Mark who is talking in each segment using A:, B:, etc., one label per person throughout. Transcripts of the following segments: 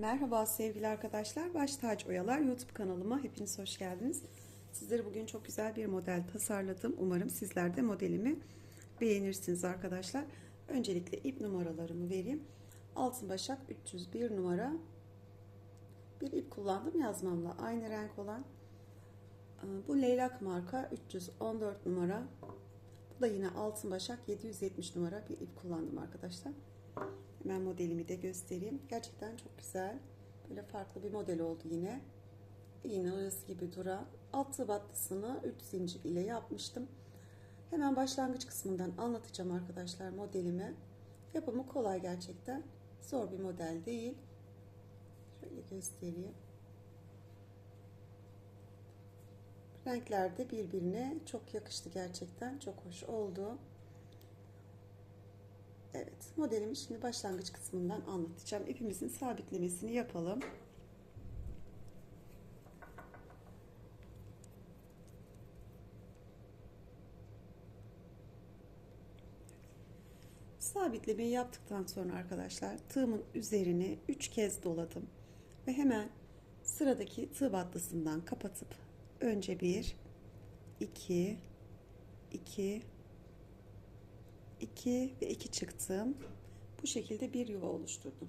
A: Merhaba sevgili arkadaşlar. Baş Taç Oyalar YouTube kanalıma hepiniz hoş geldiniz. Sizlere bugün çok güzel bir model tasarladım. Umarım sizler de modelimi beğenirsiniz arkadaşlar. Öncelikle ip numaralarımı vereyim. Altın Başak 301 numara bir ip kullandım yazmamla aynı renk olan. Ee, Bu leylak marka 314 numara. Bu da yine Altın Başak 770 numara bir ip kullandım arkadaşlar. Hemen modelimi de göstereyim. Gerçekten çok güzel. Böyle farklı bir model oldu yine. İğne oyası gibi duran. Altı battısını 3 zincir ile yapmıştım. Hemen başlangıç kısmından anlatacağım arkadaşlar modelimi. Yapımı kolay gerçekten. Zor bir model değil. Şöyle göstereyim. Renkler de birbirine çok yakıştı gerçekten. Çok hoş oldu. Evet, modelimi şimdi başlangıç kısmından anlatacağım. İpimizin sabitlemesini yapalım. Sabitlemeyi yaptıktan sonra arkadaşlar tığımın üzerine 3 kez doladım. Ve hemen sıradaki tığ battısından kapatıp önce 1 2 2 2 ve 2 çıktım. Bu şekilde bir yuva oluşturdum.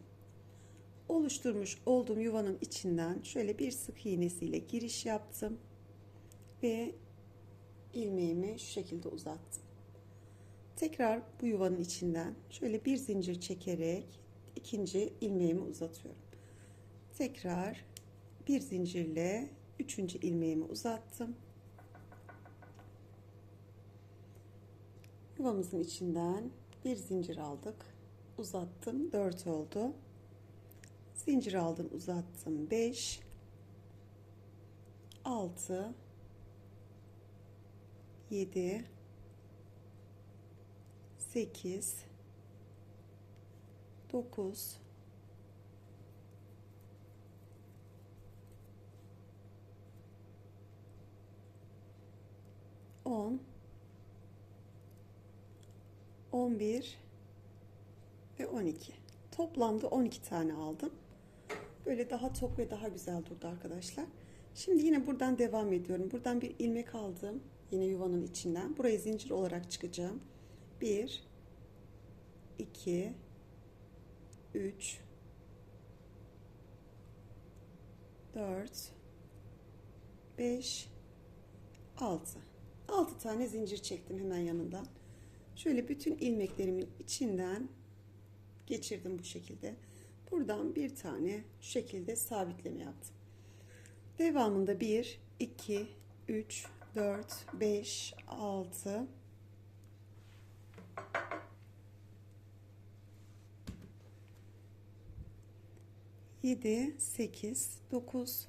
A: Oluşturmuş olduğum yuvanın içinden şöyle bir sık iğnesiyle giriş yaptım. Ve ilmeğimi şu şekilde uzattım. Tekrar bu yuvanın içinden şöyle bir zincir çekerek ikinci ilmeğimi uzatıyorum. Tekrar bir zincirle üçüncü ilmeğimi uzattım. Yuvamızın içinden bir zincir aldık. Uzattım. 4 oldu. Zincir aldım. Uzattım. 5 6 7 8 9 10 11 ve 12. Toplamda 12 tane aldım. Böyle daha tok ve daha güzel durdu arkadaşlar. Şimdi yine buradan devam ediyorum. Buradan bir ilmek aldım. Yine yuvanın içinden. Burayı zincir olarak çıkacağım. 1 2 3 4 5 6 6 tane zincir çektim hemen yanından. Şöyle bütün ilmeklerimin içinden geçirdim bu şekilde. Buradan bir tane şu şekilde sabitleme yaptım. Devamında 1, 2, 3, 4, 5, 6, 7, 8, 9,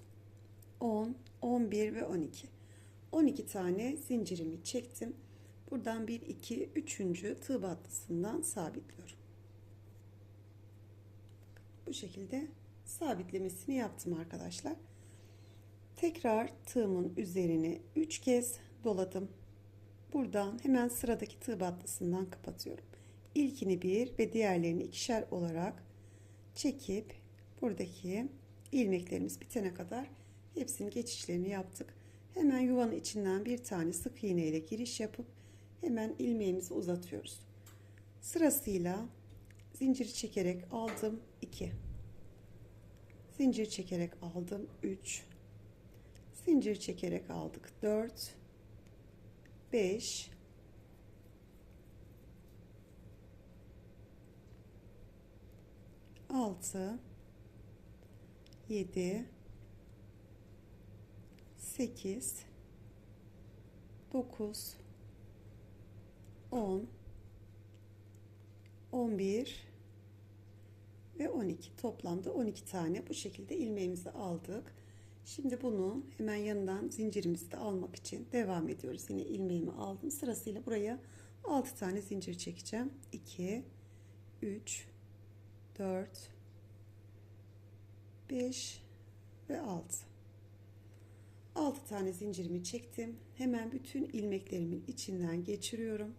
A: 10, 11 ve 12. 12 tane zincirimi çektim. Buradan 1, 2, 3. tığ battısından sabitliyorum. Bu şekilde sabitlemesini yaptım arkadaşlar. Tekrar tığımın üzerine 3 kez doladım. Buradan hemen sıradaki tığ battısından kapatıyorum. İlkini bir ve diğerlerini ikişer olarak çekip buradaki ilmeklerimiz bitene kadar hepsinin geçişlerini yaptık. Hemen yuvanın içinden bir tane sık iğne ile giriş yapıp hemen ilmeğimizi uzatıyoruz. Sırasıyla zincir çekerek aldım 2 zincir çekerek aldım 3 zincir çekerek aldık 4 5 6 7 8 9 10 11 ve 12 toplamda 12 tane bu şekilde ilmeğimizi aldık. Şimdi bunu hemen yanından zincirimizi de almak için devam ediyoruz. Yine ilmeğimi aldım. Sırasıyla buraya 6 tane zincir çekeceğim. 2 3 4 5 ve 6 6 tane zincirimi çektim. Hemen bütün ilmeklerimin içinden geçiriyorum.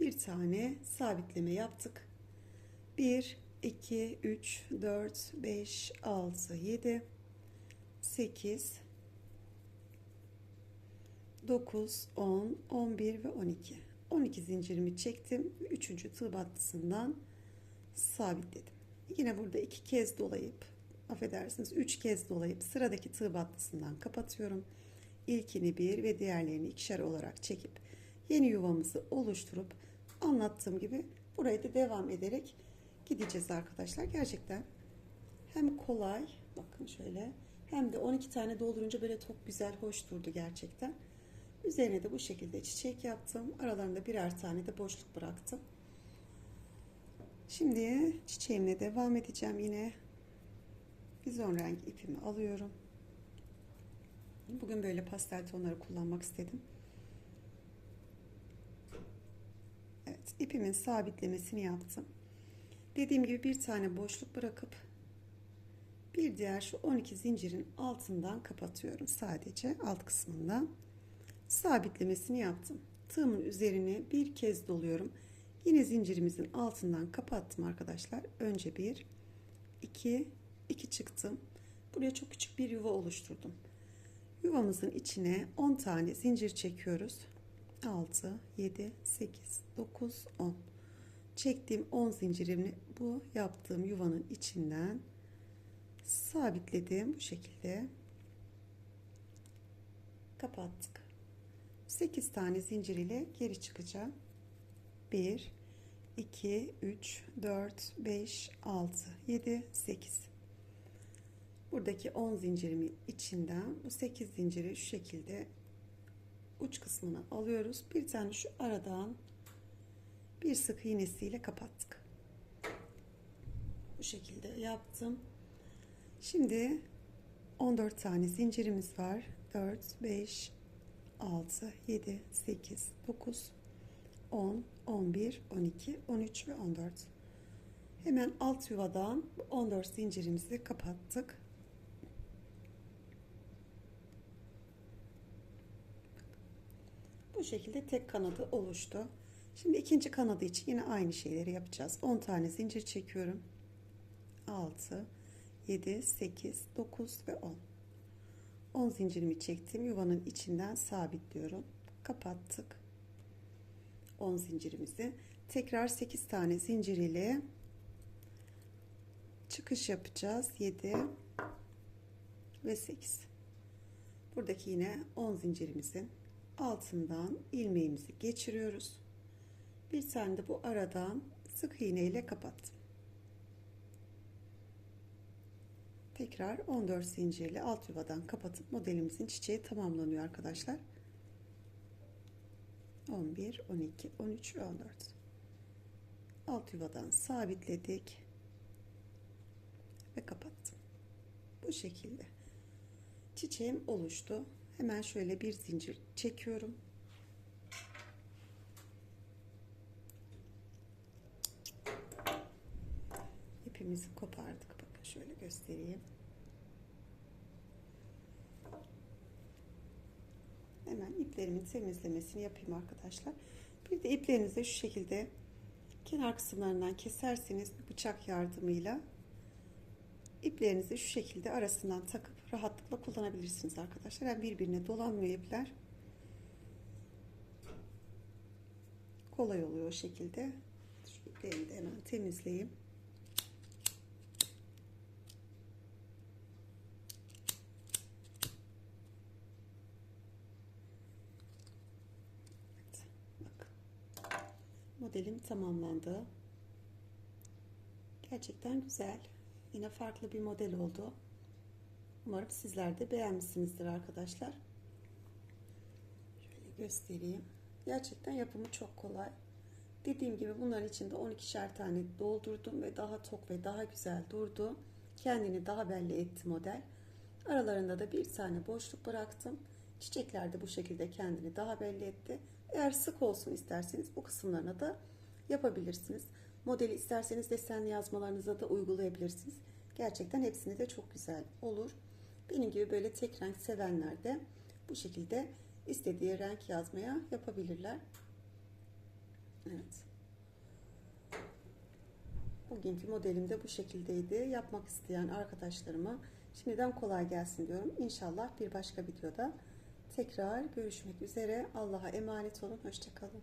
A: Bir tane sabitleme yaptık. 1 2, 3, 4, 5, 6, 7, 8, 9, 10, 11 ve 12. 12 zincirimi çektim. 3. tığ battısından sabitledim. Yine burada iki kez dolayıp affedersiniz 3 kez dolayıp sıradaki tığ battısından kapatıyorum. İlkini bir ve diğerlerini ikişer olarak çekip yeni yuvamızı oluşturup anlattığım gibi burayı da devam ederek gideceğiz arkadaşlar. Gerçekten hem kolay bakın şöyle hem de 12 tane doldurunca böyle çok güzel hoş durdu gerçekten. Üzerine de bu şekilde çiçek yaptım. Aralarında birer tane de boşluk bıraktım. Şimdi çiçeğimle devam edeceğim yine. Bizon renk ipimi alıyorum. Bugün böyle pastel tonları kullanmak istedim. İpimin sabitlemesini yaptım. Dediğim gibi bir tane boşluk bırakıp bir diğer şu 12 zincirin altından kapatıyorum sadece alt kısmından. Sabitlemesini yaptım. Tığımın üzerine bir kez doluyorum. Yine zincirimizin altından kapattım arkadaşlar. Önce bir, iki, iki çıktım. Buraya çok küçük bir yuva oluşturdum. Yuvamızın içine 10 tane zincir çekiyoruz. 6, 7, 8, 9, 10. Çektiğim 10 zincirimi bu yaptığım yuvanın içinden sabitledim bu şekilde. Kapattık. 8 tane zincir ile geri çıkacağım. 1 2 3 4 5 6 7 8 Buradaki 10 zincirimin içinden bu 8 zinciri şu şekilde uç kısmına alıyoruz. Bir tane şu aradan bir sık iğnesiyle kapattık. Bu şekilde yaptım. Şimdi 14 tane zincirimiz var. 4, 5, 6, 7, 8, 9, 10, 11, 12, 13 ve 14. Hemen alt yuvadan 14 zincirimizi kapattık. Bu şekilde tek kanadı oluştu. Şimdi ikinci kanadı için yine aynı şeyleri yapacağız. 10 tane zincir çekiyorum. 6, 7, 8, 9 ve 10. 10 zincirimi çektim. Yuvanın içinden sabitliyorum. Kapattık. 10 zincirimizi. Tekrar 8 tane zincir ile çıkış yapacağız. 7 ve 8. Buradaki yine 10 zincirimizin altından ilmeğimizi geçiriyoruz. Bir tane de bu aradan sık iğne ile kapattım. Tekrar 14 zincirle alt yuvadan kapatıp modelimizin çiçeği tamamlanıyor arkadaşlar. 11, 12, 13 ve 14. Alt yuvadan sabitledik ve kapattım. Bu şekilde. Çiçeğim oluştu. Hemen şöyle bir zincir çekiyorum. İpimizi kopardık. Bakın şöyle göstereyim. Hemen iplerimin temizlemesini yapayım arkadaşlar. Bir de iplerinizi şu şekilde kenar kısımlarından keserseniz bıçak yardımıyla iplerinizi şu şekilde arasından takıp rahatlıkla kullanabilirsiniz arkadaşlar. Yani birbirine dolanmıyor ipler. Kolay oluyor o şekilde. Şu iplerimi de hemen temizleyeyim. modelim tamamlandı. Gerçekten güzel. Yine farklı bir model oldu. Umarım sizler de beğenmişsinizdir arkadaşlar. Şöyle göstereyim. Gerçekten yapımı çok kolay. Dediğim gibi bunların içinde 12'şer tane doldurdum ve daha tok ve daha güzel durdu. Kendini daha belli etti model. Aralarında da bir tane boşluk bıraktım. Çiçekler de bu şekilde kendini daha belli etti. Eğer sık olsun isterseniz bu kısımlarına da yapabilirsiniz. Modeli isterseniz desenli yazmalarınıza da uygulayabilirsiniz. Gerçekten hepsini de çok güzel olur. Benim gibi böyle tek renk sevenler de bu şekilde istediği renk yazmaya yapabilirler. Evet. Bugünkü modelim de bu şekildeydi. Yapmak isteyen arkadaşlarıma şimdiden kolay gelsin diyorum. İnşallah bir başka videoda tekrar görüşmek üzere. Allah'a emanet olun. Hoşçakalın.